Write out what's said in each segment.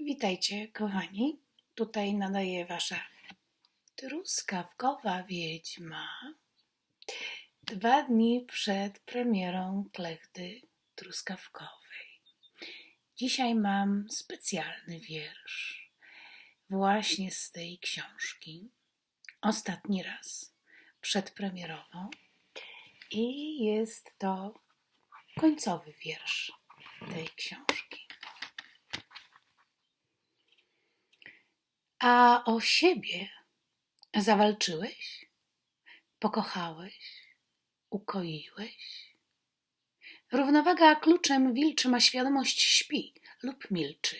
Witajcie, kochani. Tutaj nadaje wasza truskawkowa wiedźma. Dwa dni przed premierą klechty truskawkowej. Dzisiaj mam specjalny wiersz. Właśnie z tej książki. Ostatni raz przedpremierowo. I jest to końcowy wiersz tej książki. A o siebie zawalczyłeś? Pokochałeś? Ukoiłeś? Równowaga kluczem wilczym, a świadomość śpi lub milczy.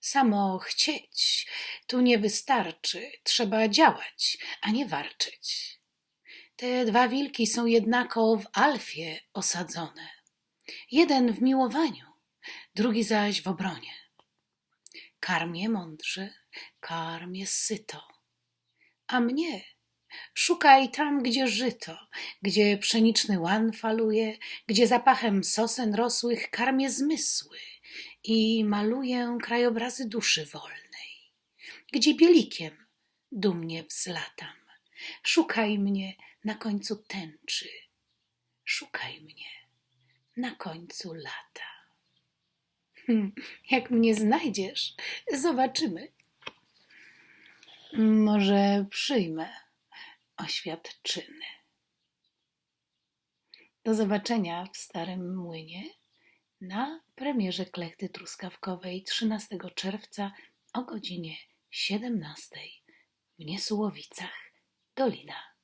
Samo chcieć tu nie wystarczy, trzeba działać, a nie warczyć. Te dwa wilki są jednako w alfie osadzone. Jeden w miłowaniu, drugi zaś w obronie. Karmię mądrze, karmię syto. A mnie szukaj tam, gdzie żyto, gdzie pszeniczny łan faluje, gdzie zapachem sosen rosłych karmię zmysły i maluję krajobrazy duszy wolnej, gdzie bielikiem dumnie wzlatam. Szukaj mnie na końcu tęczy, szukaj mnie na końcu lata. Hmm, Jak mnie znajdziesz, zobaczymy. Może przyjmę oświadczyny. Do zobaczenia w Starym Młynie na premierze Klechty Truskawkowej 13 czerwca o godzinie 17 w Niesułowicach, Dolina.